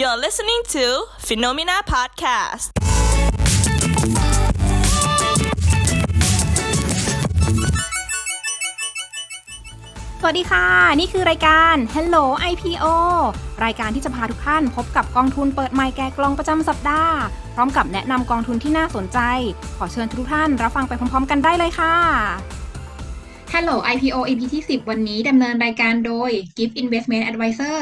You're listening to Phenomena Podcast. สวัสดีค่ะ นี่คือรายการ Hello IPO รายการที่จะพาทุกท่านพบกับกองทุนเปิดใหม่แก่กลองประจำสัปดาห์ พร้อมกับแนะนำกองทุนที่น่าสนใจ ขอเชิญทุกท่านรับฟังไปพร้อมๆ กันได้เลยค่ะ Hello IPO EP ที่ 10 วันนี้ดำเนินรายการโดย Gift Investment Advisor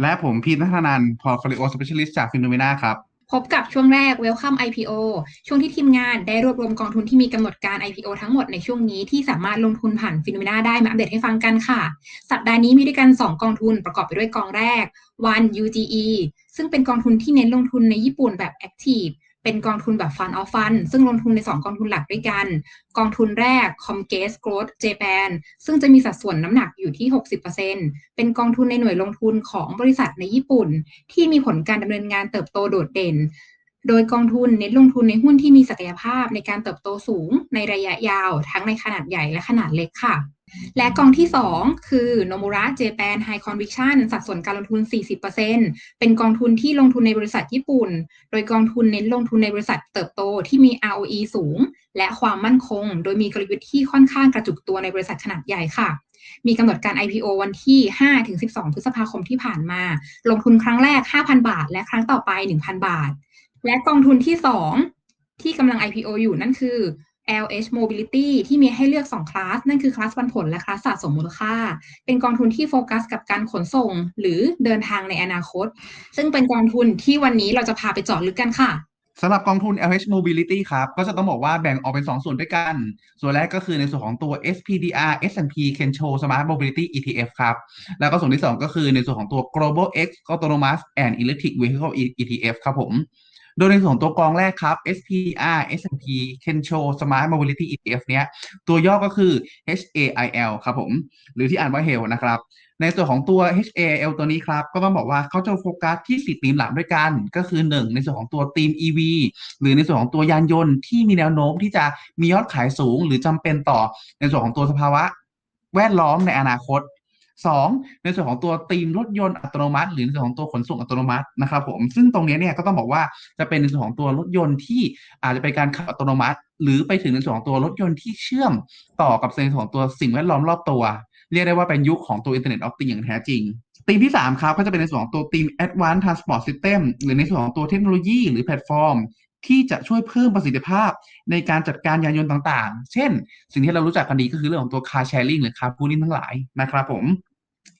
และผมพีทนัทนันพอร์ตโฟลิโอสเปเชียลิสต์จากฟิโนเมนาครับ พบกับช่วงแรก Welcome IPO ช่วงที่ทีมงานได้รวบรวมกองทุนที่มีกำหนดการ IPO ทั้งหมดในช่วงนี้ที่สามารถลงทุนผ่านฟิโนเมนาได้มาอัปเดตให้ฟังกันค่ะ สัปดาห์นี้มีด้วยกัน 2 กองทุนประกอบไปด้วยกองแรก One UGE ซึ่งเป็นกองทุนที่เน้นลงทุนในญี่ปุ่นแบบ Active เป็นกองทุนแบบ Fund of Fund ซึ่งลงทุนใน 2 กองทุนหลักด้วยกัน กองทุนแรก Comcase Growth Japan ซึ่งจะมีสัดส่วนน้ำหนักอยู่ที่ 60%เป็นกองทุนในหน่วยลงทุนของบริษัทในญี่ปุ่น ที่มีผลการดำเนินงานเติบโตโดดเด่น โดยกองทุนเน้นลงทุนในหุ้นที่มีศักยภาพในการเติบโตสูงในระยะยาว ทั้งในขนาดใหญ่และขนาดเล็กค่ะ และกองที่ 2 คือ Nomura Japan High Conviction สัดส่วนการลงทุน 40%เป็นกองทุนที่ลงทุนในบริษัทญี่ปุ่น โดยกองทุนเน้นลงทุนในบริษัทเติบโตที่มี ROE สูง และความมั่นคง โดยมีกลยุทธ์ที่ค่อนข้างกระจุกตัวในบริษัทขนาดใหญ่ค่ะ มีกำหนดการ IPO วันที่ 5-12 พฤษภาคมที่ผ่านมา ลงทุนครั้งแรก 5,000 บาท และครั้งต่อไป 1,000 บาท และกองทุนที่ 2 ที่กำลัง IPO อยู่นั่นคือ LH Mobility ที่มีให้เลือก 2 คลาส นั่นคือคลาสปันผลและคลาสสะสมมูลค่า เป็นกองทุนที่โฟกัสกับการขนส่ง หรือเดินทางในอนาคต ซึ่งเป็นกองทุนที่วันนี้เราจะพาไปเจาะลึกกันค่ะสำหรับกองทุน LH Mobility ครับ ก็จะต้องบอกว่าแบ่งออกเป็น 2 ส่วนด้วยกัน ส่วนแรกก็คือในส่วนของตัว SPDR S&P Kensho Smart Mobility ETF ครับ แล้วก็ส่วนที่ 2 ก็คือในส่วนของตัว Global X Autonomous and Electric Vehicle ETF ครับผม โดยในส่วนตัวกองแรกครับ SPR S&P Kensho Smart Mobility ETF เนี้ยตัวย่อก็คือ HAIL ครับผม หรือที่อ่านว่า HAIL นะครับ ในส่วนของตัว H A I L ตัวนี้ครับ ก็ต้องบอกว่าเขาจะโฟกัสที่สี่ธีมหลักด้วยกัน ก็คือ 1 ในส่วนของตัวธีม EV หรือในส่วนของตัวยานยนต์ที่มีแนวโน้มที่จะมียอดขายสูง หรือจำเป็นต่อในส่วนของตัวสภาวะแวดล้อมในอนาคต 2. ในส่วนของตัวธีมรถยนต์อัตโนมัติ หรือในส่วนของตัวขนส่งอัตโนมัตินะครับผมซึ่งตรงนี้เนี่ยก็ต้องบอกว่าจะเป็นในส่วนของตัวรถยนต์ที่อาจจะเป็นการขับอัตโนมัติ หรือไปถึงในส่วนของตัวรถยนต์ที่เชื่อมต่อกับในส่วนของตัวสิ่งแวดล้อมรอบตัว เรียกได้ว่าเป็นยุคของตัว Internet of Things อย่างแท้จริงธีมที่ 3 ครับ ก็จะเป็นในส่วนของตัวธีม Advanced Transport System หรือในส่วนของตัวเทคโนโลยี หรือแพลตฟอร์ม ที่จะช่วยเพิ่มประสิทธิภาพในการจัดการยานยนต์ต่างๆ เช่น สิ่งที่เรารู้จักกันดีก็คือเรื่องของตัว car sharing หรือ car pooling ทั้งหลายนะครับผม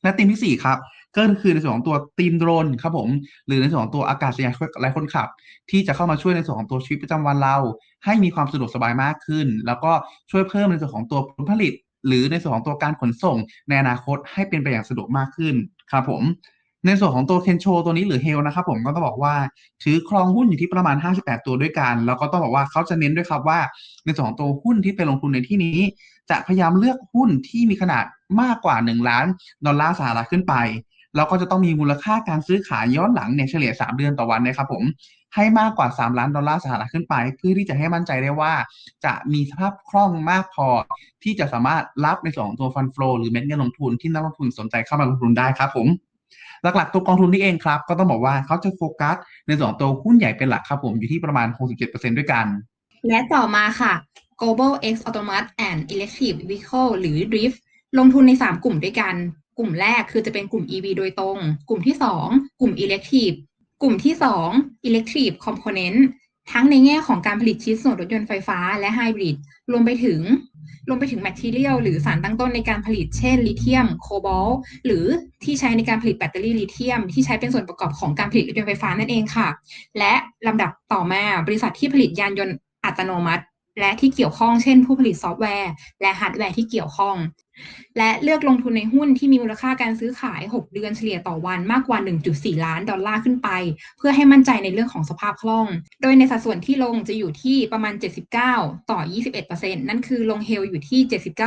และธีมที่ 4 ครับ ก็คือในส่วนของตัวธีมโดรนครับผม หรือในส่วนของตัวอากาศยานไร้คนขับ ที่จะเข้ามาช่วยในส่วนของตัวชีวิตประจำวันเรา ให้มีความสะดวกสบายมากขึ้น แล้วก็ช่วยเพิ่มในส่วนของตัวผลผลิต หรือในส่วนของตัวการขนส่ง ในอนาคตให้เป็นไปอย่างสะดวกมากขึ้นครับผมในส่วนของตัวเคนโชตัวนี้หรือเฮลนะครับผมก็ต้องบอกว่าถือครองหุ้นอยู่ที่ประมาณ 58 ตัวด้วยกัน แล้วก็ต้องบอกว่าเขาจะเน้นด้วยครับว่า ในส่วนของตัวหุ้นที่เป็นลงทุนในที่นี้ จะพยายามเลือกหุ้นที่มีขนาด มากกว่า 1 ล้านดอลลาร์สหรัฐขึ้นไป แล้วก็จะต้องมีมูลค่าการซื้อขายย้อนหลังเนี่ยเฉลี่ย 3 เดือนต่อวันนะครับผมให้มากกว่า 3 ล้านดอลลาร์สหรัฐขึ้นไป เพื่อที่จะให้มั่นใจได้ว่า จะมีสภาพคล่องมากพอ ที่จะสามารถรับในส่วนของตัวฟันฟลอหรือเม็ดเงินลงทุนที่นักลงทุนสนใจเข้ามาลงทุนได้ครับผมหลักๆตัวกองทุนนี่เองครับ ก็ต้องบอกว่าเขาจะโฟกัสในส่วนของตัวหุ้นใหญ่เป็นหลักครับผมอยู่ที่ประมาณ 67%ด้วยกัน และต่อมาค่ะ Global X Autonomous and Electric Vehicle หรือ DRIFT ลงทุนใน 3 กลุ่มด้วยกัน กลุ่มแรกคือจะเป็นกลุ่ม EV โดยตรง กลุ่มที่ 2 กลุ่ม Electric กลุ่มที่ 2 Electric Component ทั้งในแง่ของการผลิตชิ้นส่วนรถยนต์ไฟฟ้าและไฮบริดรวมไปถึงรวมไปถึงแมทเทียลหรือสารตั้งต้นในการผลิตเช่นลิเธียม โคบอลหรือที่ใช้ในการผลิตแบตเตอรี่ลิเธียม ที่ใช้เป็นส่วนประกอบของการผลิตรถยนต์ไฟฟ้านั่นเองค่ะ และลำดับต่อมาบริษัทที่ผลิตยานยนต์อัตโนมัติ และที่เกี่ยวข้องเช่น ผู้ผลิตซอฟต์แวร์ และฮาร์ดแวร์ที่เกี่ยวข้อง และเลือกลงทุนในหุ้นที่มีมูลค่าการซื้อขาย 6 เดือนเฉลี่ยต่อวันมากกว่า 1.4 ล้านดอลลาร์ขึ้นไป เพื่อให้มั่นใจในเรื่องของสภาพคล่อง โดยในสัดส่วนที่ลงจะอยู่ที่ประมาณ 79 ต่อ 21%นั่นคือลงเฮลอยู่ที่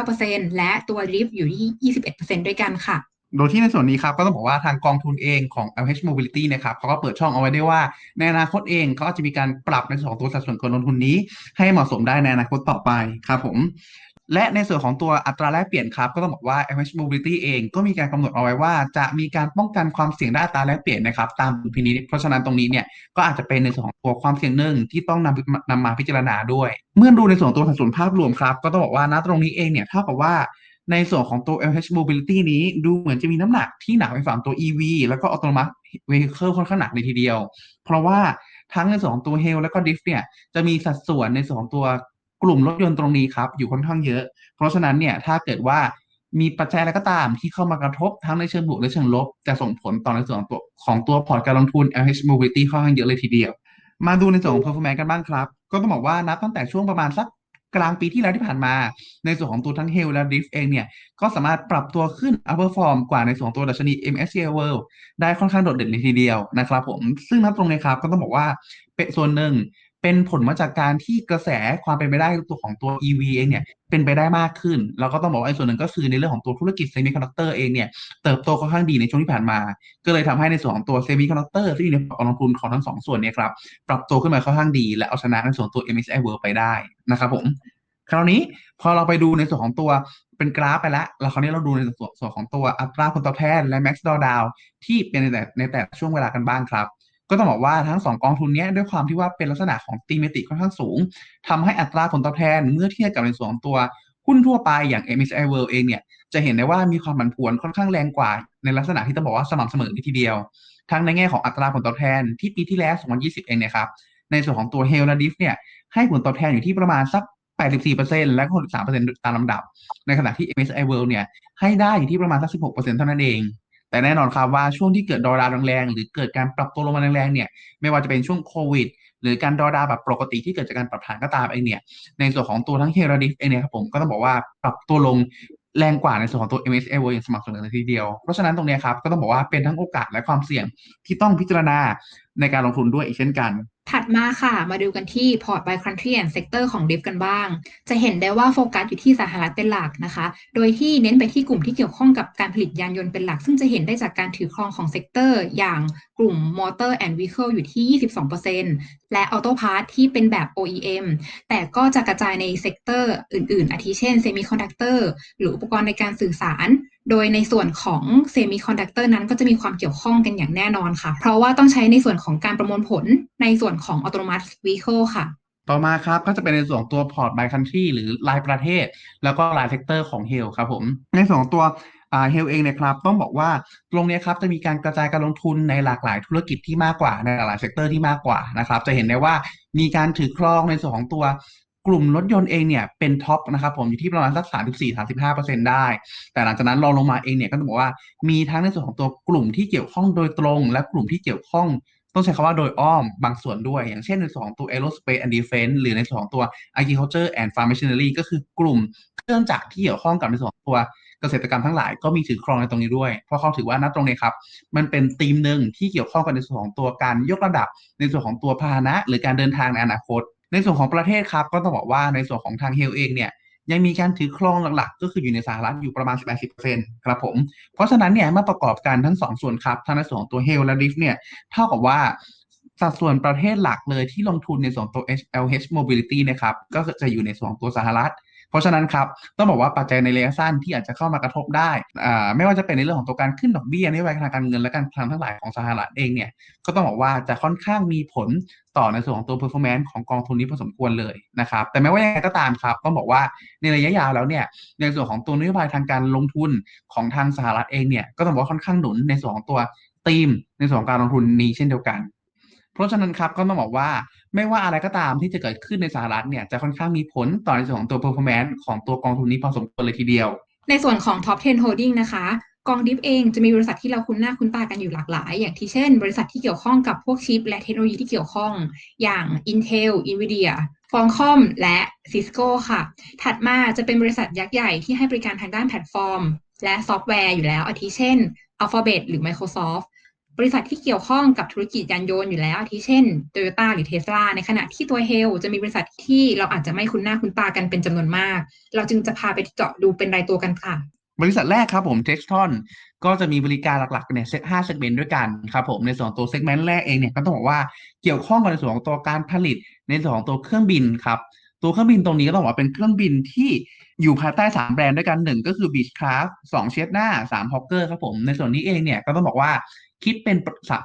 79%และตัวริฟอยู่ที่ 21%ด้วยกันค่ะโดยที่ในส่วนนี้ครับก็ต้องบอกว่าทางกองทุนเองของ LH Mobility นะครับเขาก็เปิดช่องเอาไว้ได้ว่า ในอนาคตเองเขาอาจจะมีการปรับในส่วนของตัวสัดส่วนการลงทุนนี้ ให้เหมาะสมได้ในอนาคตต่อไปครับผม และในส่วนของตัวอัตราแลกเปลี่ยนครับ ก็ต้องบอกว่า FH Mobility เองก็มีการกำหนดเอาไว้ว่า จะมีการป้องกันความเสี่ยงด้านอัตราแลกเปลี่ยนนะครับตามดุลพินิจเพราะฉะนั้นตรงนี้เนี่ยก็อาจจะเป็นในส่วนของตัวความเสี่ยงหนึ่งที่ต้องนำนำมาพิจารณาด้วย เมื่อดูในส่วนของตัวสัดส่วนภาพรวมครับ ก็ต้องบอกว่าณตรงนี้เองเนี่ยเท่ากับว่าในส่วนของตัว LH Mobility นี้ดูเหมือนจะมีน้ำหนักที่หนักไปฝั่งตัว EV แล้วก็ Autonomous Vehicle ค่อนข้างหนักเลยทีเดียว เพราะว่าทั้งในส่วนของตัว h e l แล้วก็ d i f เนี่ยจะมีสัดส่วนในส่วนของตัว กลุ่มรถยนต์ตรงนี้ครับอยู่ค่อนข้างเยอะ เพราะฉะนั้นเนี่ยถ้าเกิดว่ามีปัจจัยอะไรก็ตามที่เข้ามากระทบทั้งในเชิงบวกและเชิงลบ จะส่งผลต่อในส่วนของตัวของตัวพอร์ตการลงทุน LH Mobility ค่อนข้างเยอะเลยทีเดียว มาดูในส่วนของ performance กันบ้างครับ ก็ต้องบอกว่านับตั้งแต่ช่วงประมาณสักกลางปีที่แล้วที่ผ่านมา ในส่วนของตัวทั้ง h e l และ Diff เองเนี่ย ก็สามารถปรับตัวขึ้น upper form กว่าในส่วนของตัวดัชนี MSCI World ได้ค่อนข้างโดดเด่นเลยทีเดียวนะครับผมซึ่งนับตรงนี้ครับก็ต้องบอกว่าเป็นส่วนหนึ่ง เป็นผลมาจากการที่กระแสความเป็นไปได้ตัวของตัว EV เองเนี่ยเป็นไปได้มากขึ้น แล้วก็ต้องบอกว่าส่วนหนึ่งก็คือในเรื่องของตัวธุรกิจเซมิคอนดักเตอร์เองเนี่ยเติบโตค่อนข้างดีในช่วงที่ผ่านมา ก็เลยทำให้ในส่วนของตัวเซมิคอนดักเตอร์ที่อยู่ในพอร์ตการลงทุนของทั้งสองส่วนเนี่ยครับปรับตัวขึ้นมาค่อนข้างดี และเอาชนะในส่วนตัว MSCI World ไปได้นะครับผมคราวนี้พอเราไปดูในส่วนของตัวเป็นกราฟไปแล้ว แล้วคราวนี้เราดูในส่วนส่วนของตัวอัตราผลตอบแทนและ max drawdown ที่เป็นในแต่ในแต่ช่วงเวลากันบ้างครับ ก็ต้องบอกว่าทั้งสองกองทุนนี้ด้วยความที่ว่าเป็นลักษณะของตีเมติค่อนข้างสูงทำให้อัตราผลตอบแทนเมื่อเทียบกับในส่วนของตัวหุ้นทั่วไปอย่าง MSCI World เองเนี่ยจะเห็นได้ว่ามีความผันผวนค่อนข้างแรงกว่า ในลักษณะที่ต้องบอกว่าสม่ำเสมอทีเดียว ทั้งในแง่ของอัตราผลตอบแทนที่ปีที่แล้ว 2020 เองนี่ยครับในส่วนของตัว h e l และ Diff เนี่ยให้ผลตอบแทนอยู่ที่ประมาณสัก 84%และ63%ตามลำดับ ในขณะที่ MSCI World เนี่ยให้ได้อยู่ที่ประมาณสัก 16%เท่านั้นเอง แต่แน่นอนครับว่าช่วงที่เกิดดอลลาร์แรงๆหรือเกิดการปรับตัวลงมาแรงๆเนี่ยไม่ว่าจะเป็นช่วงโควิด หรือการดอลลาร์แบบปกติที่เกิดจากการปรับฐานก็ตามเองเนี่ยในส่วนของตัวทั้งเฮราดิฟเองเนี่ยครับผมก็ต้องบอกว่าปรับตัวลงแรงกว่าในส่วนของตัว MSCI World อย่างสม่ำเสมอเลยทีเดียว เพราะฉะนั้นตรงนี้ครับก็ต้องบอกว่าเป็นทั้งโอกาสและความเสี่ยงที่ต้องพิจารณาในการลงทุนด้วยอีกเช่นกัน ถัดมาค่ะ มาดูกันที่ Port by Country and Sector ของ DIF กันบ้าง จะเห็นได้ว่าโฟกัสอยู่ที่สหรัฐเป็นหลักนะคะ โดยที่เน้นไปที่กลุ่มที่เกี่ยวข้องกับการผลิตยานยนต์เป็นหลัก ซึ่งจะเห็นได้จากการถือครองของเซกเตอร์อย่างกลุ่ม Motor and Vehicle อยู่ที่ 22%และ Auto Part ที่เป็นแบบ OEM แต่ก็จะกระจายในเซกเตอร์อื่น ๆ อาทิเช่น Semiconductor หรืออุปกรณ์ในการสื่อสาร โดยในส่วนของเซมิคอนดักเตอร์นั้นก็จะมีความเกี่ยวข้องกันอย่างแน่นอนค่ะ เพราะว่าต้องใช้ในส่วนของการประมวลผลในส่วนของ Autonomous Vehicle ค่ะต่อมาครับก็จะเป็นในส่วนของตัว Port by Country หรือรายประเทศ แล้วก็รายเซกเตอร์ของ h e l ครับผม ในส่วนของตัวอ่า h e l เองเนี่ยครับต้องบอกว่าตรงนี้ครับจะมีการกระจายการลงทุนในหลากหลายธุรกิจที่มากกว่าในหลากหลายเซกเตอร์ที่มากกว่านะครับจะเห็นได้ว่ามีการถือครองในส่วนของตัว กลุ่มรถยนต์เองเนี่ยเป็นท็อปนะครับผมอยู่ที่ประมาณสัก 34-35%ได้ แต่หลังจากนั้นรองลงมาเองเนี่ยก็ต้องบอกว่ามีทั้งในส่วนของตัวกลุ่มที่เกี่ยวข้องโดยตรง และกลุ่มที่เกี่ยวข้องต้องใช้คำว่าโดยอ้อมบางส่วนด้วย อย่างเช่นในส่วนของตัว aerospace and defense หรือในส่วนของตัว agriculture and farm machinery ก็คือกลุ่มเครื่องจักรที่เกี่ยวข้องกับในส่วนของตัวเกษตรกรรมทั้งหลายก็มีถือครองในตรงนี้ด้วย เพราะเขาถือว่าณตรงนี้ครับ มันเป็นธีมหนึ่งที่เกี่ยวข้องกับในส่วนของตัวการยกระดับ ในส่วนของตัวพาหนะ หรือการเดินทางในอนาคต ในส่วนของประเทศครับก็ต้องบอกว่าในส่วนของทางเฮลเองเนี่ยยังมีการถือครองหลักๆ ก็คืออยู่ในสหรัฐอยู่ประมาณ80%ครับผม เพราะฉะนั้นเนี่ยเมื่อประกอบกันทั้งสองส่วนครับทั้งในส่วนของตัวเฮลและดิฟเนี่ยเท่ากับว่าสัดส่วนประเทศหลักเลยที่ลงทุนในส่วนตัว HLH Mobility นะครับก็จะอยู่ในส่วนของตัวสหรัฐ ราะฉะนั้นครับต้องบอกว่าปัจจัยในระยะสั้นที่อาจจะเข้ามากระทบได้อ่าไม่ว่าจะเป็นในเรื่องของตัวการขึ้นดอกเบี้ยนโยบายทางการเงินและการคลังทั้งหลายของสหรัฐเองเนี่ยก็ต้องบอกว่าจะค่อนข้างมีผลต่อในส่วนของตัว performance ของกองทุนนี้พอสมควรเลยนะครับแต่ไม่ว่ายังไงก็ตามครับต้องบอกว่าในระยะยาวแล้วเนี่ยในส่วนของตัวนโยบายทางการลงทุนของทางสหรัฐเองเนี่ยก็ต้องบอกว่าค่อนข้างหนุนในส่วนของตัวธีมในส่วนของการลงทุนนี้เช่นเดียวกัน เพราะฉะนั้นครับก็ต้องบอกว่า ไม่ว่าอะไรก็ตามที่จะเกิดขึ้นในสหรัฐเนี่ยจะค่อนข้างมีผลต่อในส่วนของตัว performance ของตัวกองทุนนี้พอสมควรเลยทีเดียว ในส่วนของ Top 10 Holding นะคะ กองดิฟเองจะมีบริษัทที่เราคุ้นหน้าคุ้นตากันอยู่หลากหลาย อย่างที่เช่น บริษัทที่เกี่ยวข้องกับพวกชิป และเทคโนโลยีที่เกี่ยวข้อง อย่าง Intel, Nvidia, Qualcomm และ Cisco ค่ะ ถัดมาจะเป็นบริษัทยักษ์ใหญ่ที่ให้บริการทางด้านแพลตฟอร์ม และซอฟต์แวร์อยู่แล้วอาทิเช่น Alphabet หรือ Microsoft บริษัทที่เกี่ยวข้องกับธุรกิจยานยนต์อยู่แล้วอาทิเช่น Toyota หรือ Tesla ในขณะที่ตัว Hale จะมีบริษัทที่เราอาจจะไม่คุ้นหน้าคุ้นตากันเป็นจำนวนมาก เราจึงจะพาไปเจาะดูเป็นรายตัวกันค่ะ บริษัทแรกครับผม Textron ก็จะมีบริการหลักๆเนี่ยเซตห้าเซกเมนต์ด้วยกันครับผมในส่วนของตัวเซกเมนต์แรกเองเนี่ยก็ต้องบอกว่าเกี่ยวข้องกับในส่วนของตัวการผลิตในส่วนของตัวเครื่องบินครับตัวเครื่องบินตรงนี้ก็ต้องบอกว่าเป็นเครื่องบินที่อยู่ภายใต้สามแบรนด์ด้วยกันหนึ่งก็คือ Beechcraft สองเชดหน้าสาม Hawker ครับผม ในส่วนนี้เองเนี่ยก็ต้องบอกว่า คิดเป็น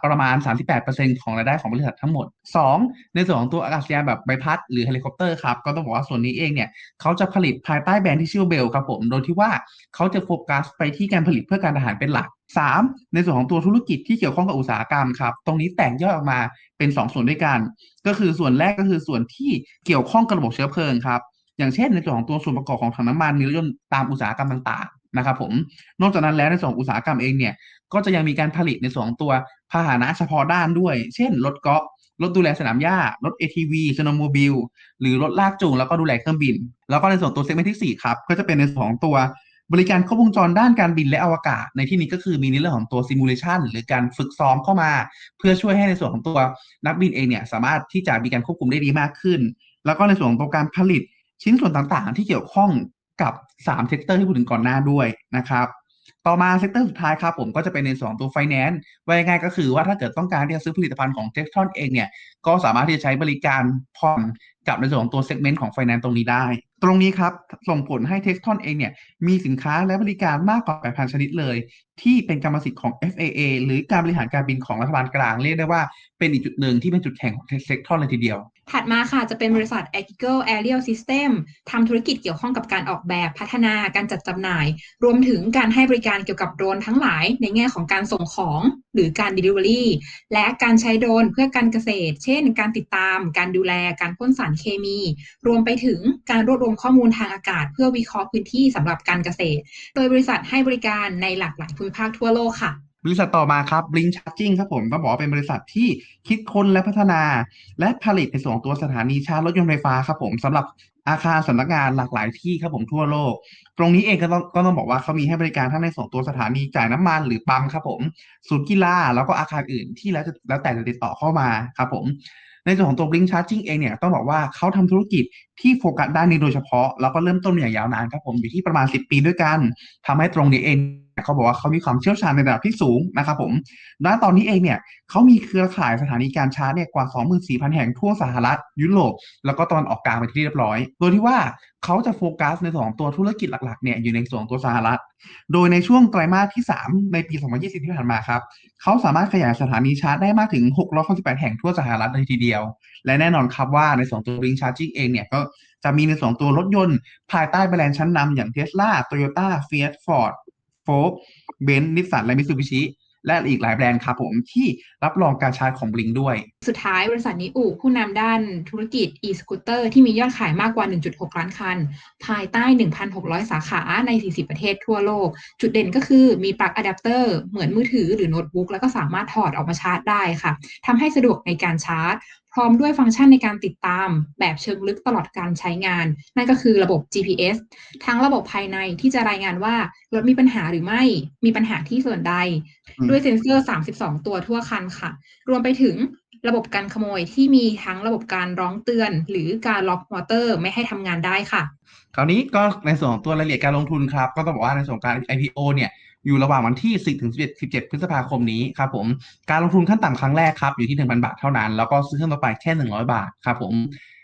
ประมาณ 38%ของรายได้ของบริษัททั้งหมด 2 ในส่วนของตัวอากาศยานแบบใบพัดหรือเฮลิคอปเตอร์ครับ ก็ต้องบอกว่าส่วนนี้เองเนี่ยเขาจะผลิตภายใต้แบรนด์ที่ชื่อเบลครับผม โดยที่ว่าเขาจะโฟกัสไปที่การผลิตเพื่อการทหารเป็นหลัก 3. ในส่วนของตัวธุรกิจที่เกี่ยวข้องกับอุตสาหกรรมครับ ตรงนี้แตกย่อยออกมาเป็น 2 ส่วนด้วยกัน ก็คือส่วนแรกก็คือส่วนที่เกี่ยวข้องกับระบบเชื้อเพลิงครับ อย่างเช่น ในส่วนของตัวส่วนประกอบของถังน้ำมันมีรยนต์ตามอุตสาหกรรมต่างๆนะครับผม นอกจากนั้นแล้วในส่วนอุตสาหกรรมเองเนี่ย ก็จะยังมีการผลิตในส่วนของตัวพาหนะเฉพาะด้านด้วย เช่น รถกอล์ฟรถดูแลสนามหญ้า รถ ATV สโนว์โมบิล หรือรถลากจูงแล้วก็ดูแลเครื่องบิน แล้วก็ในส่วนตัวเซกเมนต์ที่ 4 ครับ ก็จะเป็นในส่วนของตัวบริการครบวงจรด้านการบินและอวกาศ ในที่นี้ก็คือมีในเรื่องของตัวซิมูเลชันหรือการฝึกซ้อมเข้ามา เพื่อช่วยให้ในส่วนของตัวนักบินเองเนี่ยสามารถที่จะมีการควบคุมได้ดีมากขึ้น แล้วก็ในส่วนของตัวการผลิตชิ้นส่วนต่างๆ ที่เกี่ยวข้องกับ 3 เซกเตอร์ที่พูดถึงก่อนหน้าด้วยนะครับ ต่อมาเซกเตอร์สุดท้ายครับผมก็จะเป็นในส่วนของตัว finance ว่าง่ายก็คือว่าถ้าเกิดต้องการที่จะซื้อผลิตภัณฑ์ของ t e c t o n เองเนี่ย ก็สามารถที่จะใช้บริการผ่อนกับในส่วนของตัวเซกเมนต์ของ finance ตรงนี้ได้ ตรงนี้ครับส่งผลให้ t e c t o n เองเนี่ยมีสินค้าและบริการมากกว่า 8,000 ชนิดเลย ที่เป็นกรรมสิทธิ์ของ FAA หรือการบริหารการบินของรัฐบาลกลางเรียกได้ว่าเป็นอีกจุดหนึ่งที่เป็นจุดแข็งของ t e c t o n เลยทีเดียว ถัดมาค่ะจะเป็นบริษัท a g i l Aerial System ทำธุรกิจเกี่ยวข้องกับการออกแบบพัฒนาการจัดจำหน่าย รวมถึงการให้บริการเกี่ยวกับโดรนทั้งหลาย ในแง่ของการส่งของหรือการ Delivery และการใช้โดรนเพื่อการเกษตร เช่น การติดตาม การดูแล การพ่นสารเคมี รวมไปถึงการรวบรวมข้อมูลทางอากาศ เพื่อวิเคราะห์พื้นที่สำหรับการเกษตร โดยบริษัทให้บริการในหลากหลายภูมิภาคทั่วโลกค่ะ บริษัทต่อมาครับ Blink Charging ครับผมต้องบอกว่าเป็นบริษัทที่คิดค้นและพัฒนา และผลิตในส่วนของตัวสถานีชาร์จรถยนต์ไฟฟ้าครับผมสำหรับอาคารสำนักงานหลากหลายที่ครับผมทั่วโลก ตรงนี้เองก็ต้องก็ต้องบอกว่าเขามีให้บริการทั้งในส่วนตัวสถานีจ่ายน้ำมันหรือปั๊มครับผมศูนย์กีฬาแล้วก็อาคารอื่นที่แล้วจะแล้วแต่จะติดต่อเข้ามาครับผมในส่วนของตัว Blink Charging เองเนี่ยต้องบอกว่าเขาทำธุรกิจที่โฟกัสด้านนี้โดยเฉพาะ แล้วก็เริ่มต้นอย่างยาวนานครับผมอยู่ที่ประมาณ 10 ปีด้วยกันทำให้ตรงนี้เอง เขาบอกว่าเขามีความเชี่ยวชาญในระดับที่สูงนะครับผมณตอนนี้เองเนี่ยเขามีเครือข่ายสถานีการชาร์จเนี่ยกว่า 24,000 แห่งทั่วสหรัฐยุโรปแล้วก็ตะวันออกกลางไปที่เรียบร้อย โดยที่ว่าเขาจะโฟกัสในส่วนของตัวธุรกิจหลักๆเนี่ยอยู่ในส่วนของตัวสหรัฐ โดยในช่วงไตรมาสที่ 3 ในปี 2020 ที่ผ่านมาครับเขาสามารถขยายสถานีชาร์จได้มากถึง698แห่งทั่วสหรัฐเลยทีเดียว และแน่นอนครับว่าในส่วนตัว Ring Charging เองเนี่ยก็จะมีในส่วนตัวรถยนต์ ภายใต้แบรนด์ชั้นนำอย่าง Tesla Toyota Fiat Ford Ford Benz Nissan และ Mitsubishi และอีกหลายแบรนด์ครับผมที่รับรองการชาร์จของ Blink ด้วย สุดท้ายบริษัทนิอูผู้นำด้านธุรกิจ e-scooter ที่มียอดขายมากกว่า 1.6 ล้านคัน ภายใต้ 1,600 สาขาใน 40 ประเทศทั่วโลก จุดเด่นก็คือมีปลั๊กอะแดปเตอร์เหมือนมือถือหรือโน้ตบุ๊กแล้วก็สามารถถอดออกมาชาร์จได้ค่ะทำให้สะดวกในการชาร์จ พร้อมด้วยฟังก์ชันในการติดตามแบบเชิงลึกตลอดการใช้งาน นั่นก็คือระบบ GPS ทั้งระบบภายในที่จะรายงานว่ารถมีปัญหาหรือไม่มีปัญหาที่ส่วนใดอืมด้วยเซ็นเซอร์ 32 ตัวทั่วคันค่ะ รวมไปถึงระบบการขโมยที่มีทั้งระบบการร้องเตือน หรือการล็อกมอเตอร์ไม่ให้ทำงานได้ค่ะ คราวนี้ก็ในส่วนของตัวรายละเอียดการลงทุนครับ ก็ต้องบอกว่าในส่วนของการ IPO เนี่ย อยู่ระหว่างวันที่10ถึง 11 17 พฤษภาคมนี้ครับผมการลงทุนขั้นต่ำครั้งแรกครับอยู่ที่ 1,000 บาทเท่านั้น แล้วก็ซื้อเครื่องต่อไปแค่ 100 บาทครับผม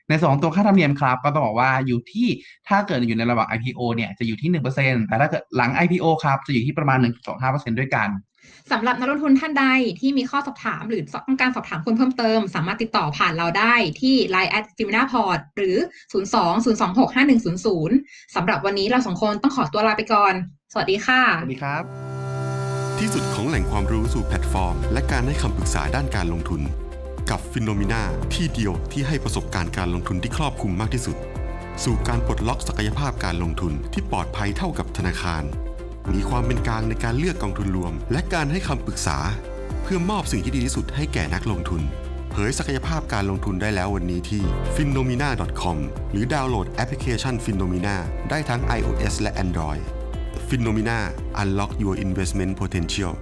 ในสองตัวค่าธรรมเนียมครับก็ต้องบอกว่าอยู่ที่ถ้าเกิดอยู่ในระหว่าง IPO เนี่ยจะอยู่ที่ 1%แต่ถ้าเกิดหลัง IPO ครับจะอยู่ที่ประมาณ 1.25%ด้วยกัน สำหรับนักลงทุนท่านใดที่มีข้อสอบถามหรือต้องการสอบถามคนเพิ่มเติม สามารถติดต่อผ่านเราได้ที่ Line at f i m i n a p o r t หรือ 02-026-5100 สำหรับวันนี้เราสองคนต้องขอตัวลาไปก่อน สวัสดีค่ะ สวัสดีครับ ที่สุดของแหล่งความรู้สู่แพลตฟอร์ม และการให้คำปรึกษาด้านการลงทุน กับฟิโนมิน่าที่เดียวที่ให้ประสบการณ์การลงทุนที่ครอบคลุมมากที่สุด สู่การปลดล็อกศักยภาพการลงทุนที่ปลอดภัยเท่ากับธนาคาร มีความเป็นกลางในการเลือกกองทุนรวม และการให้คำปรึกษา เพื่อมอบสิ่งที่ดีที่สุดให้แก่นักลงทุน เผยศักยภาพการลงทุนได้แล้ววันนี้ที่ f i n o m i n a c o m หรือดาวน์โหลดแอปพลิเคชัน f i n o m i n a ได้ทั้ง iOS และ Android f i n o m i n a Unlock Your Investment Potential